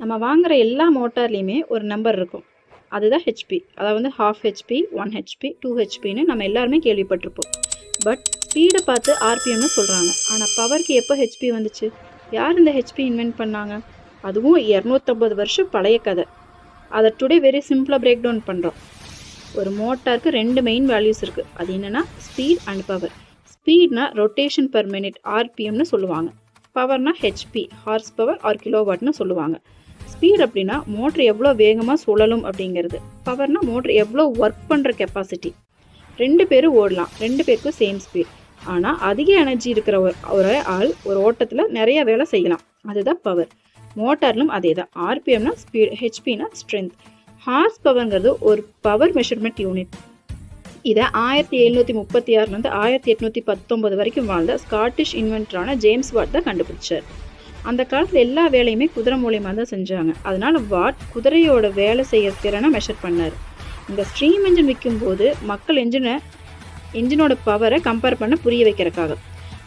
நம்ம வாங்குகிற எல்லா மோட்டார்லேயுமே ஒரு நம்பர் இருக்கும். அதுதான் ஹெச்பி அதாவது வந்து half HP one HP two ஹெச்பின்னு நம்ம எல்லாருமே கேள்விப்பட்டிருப்போம். பட் ஸ்பீடை பார்த்து ஆர்பிஎம்னு சொல்கிறாங்க ஆனால் பவருக்கு எப்போ ஹெச்பி வந்துச்சு? யார் இந்த ஹெச்பி இன்வென்ட் பண்ணாங்க? அதுவும் இரநூத்தம்பது வருஷம் பழைய கதை. அதை டுடே வெரி சிம்பிளாக பிரேக் டவுன் பண்ணுறோம் ஒரு மோட்டாருக்கு ரெண்டு மெயின் வேல்யூஸ் இருக்குது அது என்னென்னா ஸ்பீட் அண்ட் பவர் ஸ்பீட்னா ரொட்டேஷன் பர் மினிட் ஆர்பிஎம்னு சொல்லுவாங்க. பவர்னால் ஹெச்பி ஹார்ஸ் பவர் ஆர் கிலோவாட்னு சொல்லுவாங்க. ஸ்பீட் அப்படின்னா மோட்ரு எவ்வளோ வேகமாக சுழலும் அப்படிங்கிறது. பவர்னா மோட்ரு எவ்வளோ ஒர்க் பண்ணுற கெப்பாசிட்டி ரெண்டு பேரும் ஓடலாம். ரெண்டு பேருக்கும் சேம் ஸ்பீட் ஆனால் அதிக எனர்ஜி இருக்கிற ஒரு ஒரு ஆள் ஒரு ஓட்டத்தில் நிறைய வேலை செய்யலாம். அதுதான் பவர் மோட்டார்லும் அதே தான் ஆர்பிஎம்னா ஸ்பீட் ஹெச்பினா ஸ்ட்ரென்த் ஹார்ஸ் பவர்ங்கிறது ஒரு பவர் மெஷர்மெண்ட் யூனிட் இதை ஆயிரத்தி எழுநூற்றி முப்பத்தி ஆறுலேருந்து ஆயிரத்தி எட்நூற்றி பத்தொம்பது வரைக்கும் வாழ்ந்த ஸ்காட்டிஷ் இன்வென்டரான ஜேம்ஸ் வாட் தான் கண்டுபிடிச்சார். அந்த காலத்தில் எல்லா வேலையுமே குதிரை மூலியமாக தான் செஞ்சாங்க. அதனால் வாட் குதிரையோட வேலை செய்ய திறனை மெஷர் பண்ணார். இந்த ஸ்ட்ரீம் இன்ஜின் விற்கும்போது மக்கள் என்ஜினை என்ஜினோட பவரை கம்பேர் பண்ண புரிய வைக்கிறக்காக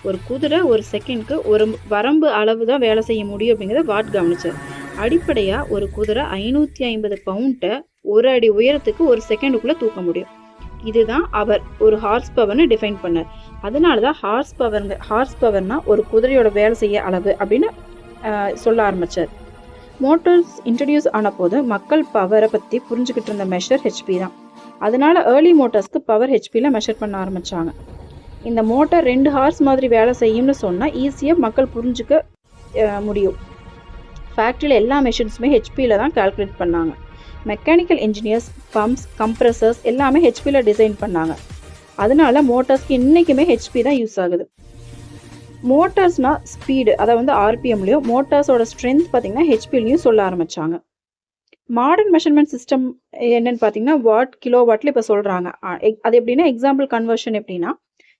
ஒரு குதிரை ஒரு செகண்ட்க்கு ஒரு வரம்பு அளவு தான் வேலை செய்ய முடியும் அப்படிங்கிறத வாட் கவனிச்சார். அடிப்படையாக ஒரு குதிரை ஐநூற்றி ஐம்பது பவுண்ட்டை ஒரு அடி உயரத்துக்கு ஒரு செகண்டுக்குள்ளே தூக்க முடியும். இதுதான் அவர் ஒரு ஹார்ஸ் பவர்னு டிஃபைன் பண்ணார். அதனால தான் ஹார்ஸ் பவர்ங்க ஹார்ஸ் பவர்னால் ஒரு குதிரையோட வேலை செய்ய அளவு அப்படின்னு சொல்ல ஆரம்பித்தார் மோட்டார்ஸ் இன்ட்ரடியூஸ் ஆன போது மக்கள் பவரை பற்றி புரிஞ்சுக்கிட்டு இருந்த மெஷர் ஹெச்பி தான். அதனால ஏர்லி மோட்டார்ஸ்க்கு பவர் ஹெச்பியில் மெஷர் பண்ண ஆரம்பித்தாங்க இந்த மோட்டார் ரெண்டு ஹார்ஸ் மாதிரி வேலை செய்யும்னு சொன்னால் ஈஸியாக மக்கள் புரிஞ்சுக்க முடியும். ஃபேக்ட்ரியில் எல்லா மெஷின்ஸுமே ஹெச்பியில் தான் கால்குலேட் பண்ணாங்க. மெக்கானிக்கல் இன்ஜினியர்ஸ் பம்ப்ஸ் கம்ப்ரஸர்ஸ் எல்லாமே ஹெச்பியில் டிசைன் பண்ணாங்க. அதனால மோட்டார்ஸ்க்கு இன்றைக்குமே ஹெச்பி தான் யூஸ் ஆகுது. மோட்டார்ஸ்னா ஸ்பீடு அதை வந்து ஆர்பிஎம்லையும் மோட்டார்ஸோட ஸ்ட்ரென்த் பார்த்தீங்கன்னா ஹெச்பிலையும் சொல்ல ஆரம்பிச்சாங்க. மாடர்ன் மெஷர்மெண்ட் சிஸ்டம் என்னன்னு பார்த்தீங்கன்னா வாட் கிலோ வாட்ல இப்போ சொல்கிறாங்க அது எப்படின்னா எக்ஸாம்பிள் கன்வர்ஷன் எப்படின்னா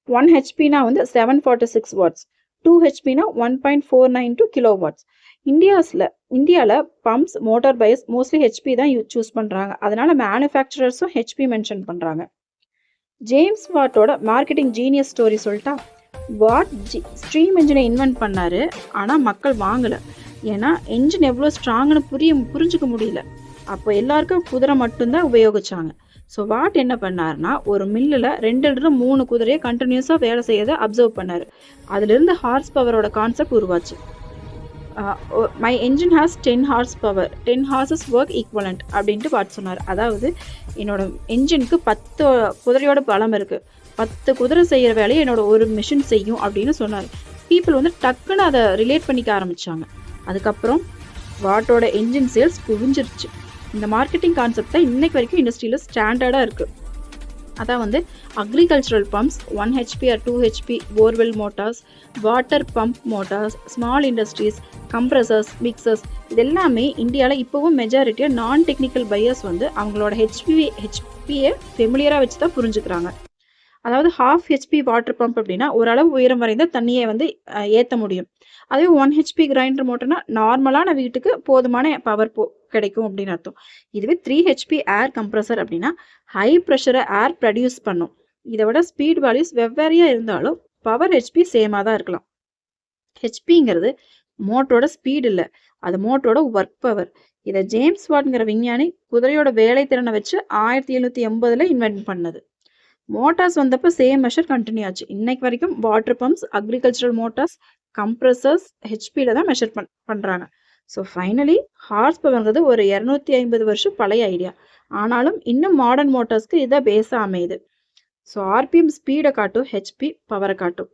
ஒன் ஹெச்பினா வந்து seven forty six watts two ஹெச்பினா one point four nine two kilo watts இந்தியாஸில் இந்தியாவில் pumps motor buys mostly HP தான் யூ சூஸ் பண்ணுறாங்க அதனால மேனுஃபேக்சரர்ஸும் ஹெச்பி மென்ஷன் பண்ணுறாங்க ஜேம்ஸ் வாட்டோட மார்க்கெட்டிங் ஜீனியஸ் ஸ்டோரி சொல்லிட்டா வாட் ஜி ஸ்ட்ரீம் என்ஜினை இன்வென்ட் பண்ணாரு ஆனால் மக்கள் வாங்கலை. ஏன்னா என்ஜின் எவ்வளோ ஸ்ட்ராங்னு புரிய புரிஞ்சுக்க முடியல. அப்போ எல்லாருக்கும் குதிரை மட்டும்தான் உபயோகிச்சாங்க. ஸோ வாட் என்ன பண்ணாருன்னா ஒரு மில்லில் ரெண்டுலேருந்து மூணு குதிரையை கண்டினியூஸாக வேலை செய்யறதை அப்சர்வ் பண்ணார். அதுலேருந்து ஹார்ஸ் பவரோட கான்செப்ட் உருவாச்சு. My engine has ten horse power ten horses work equivalent அப்படின்ட்டு வாட் சொன்னார். அதாவது என்னோடய என்ஜினுக்கு பத்து குதிரையோட பலம் இருக்குது பத்து குதிரை செய்கிற வேலையை என்னோட ஒரு மிஷின் செய்யும் அப்படின்னு சொன்னார். பீப்புள் வந்து டக்குன்னு அதை ரிலேட் பண்ணிக்க ஆரம்பிச்சாங்க. அதுக்கப்புறம் வாட்டோட என்ஜின் சேல்ஸ் குவிஞ்சிருச்சு. இந்த மார்க்கெட்டிங் கான்செப்ட் தான் இன்னைக்கு வரைக்கும் இண்டஸ்ட்ரியில் ஸ்டாண்டர்டாக இருக்குது அதான் வந்து agricultural pumps one HP or two HP borewell motors water pump motors small industries compressors mixers இது எல்லாமே இந்தியாவில் இப்போவும் மெஜாரிட்டியாக நான் டெக்னிக்கல் பையர்ஸ் வந்து அவங்களோட ஹெச்பி ஹெச்பியை ஃபெமிலியராக வச்சு தான் புரிஞ்சுக்கிறாங்க. அதாவது ஹாஃப் ஹெச்பி வாட்டர் பம்ப் அப்படின்னா ஓரளவு உயரம் வரைந்த தண்ணியை வந்து ஏற்ற முடியும். அதே ஒன் ஹெச்பி கிரைண்டர் மோட்டர்னா நார்மலான வீட்டுக்கு போதுமான பவர் போ கிடைக்கும் அப்படின்னு அர்த்தம். இதுவே த்ரீ ஹெச்பி ஏர் கம்ப்ரஸர் அப்படின்னா ஹை ப்ரெஷரை ஏர் ப்ரொடியூஸ் பண்ணும். இதை விட ஸ்பீட் வேல்யூஸ் வெவ்வேறையாக இருந்தாலும் பவர் ஹெச்பி சேமாக தான் இருக்கலாம். ஹெச்பிங்கிறது மோட்டரோட ஸ்பீடு இல்லை. அது மோட்டரோட ஒர்க் பவர் இதை ஜேம்ஸ் வாட்ங்கிற விஞ்ஞானி குதிரையோட வேலைத்திறனை வச்சு ஆயிரத்தி எழுநூற்றி எண்பதில் இன்வென்ட் பண்ணது. மோட்டார்ஸ் வந்தப்போ சேம் மெஷர் கண்டினியூ ஆச்சு. இன்னைக்கு வரைக்கும் water pumps agricultural motors compressors ஹெச்பியில் தான் மெஷர் பண் பண்ணுறாங்க ஸோ ஃபைனலி ஹார்ஸ் பவர்ங்கிறது ஒரு இரநூத்தி ஐம்பது வருஷம் பழைய ஐடியா ஆனாலும் இன்னும் மாடர்ன் மோட்டார்ஸ்க்கு இதை பேஸாக அமையுது. ஸோ ஆர்பிஎம் ஸ்பீடை காட்டும் ஹெச்பி பவரை காட்டும்.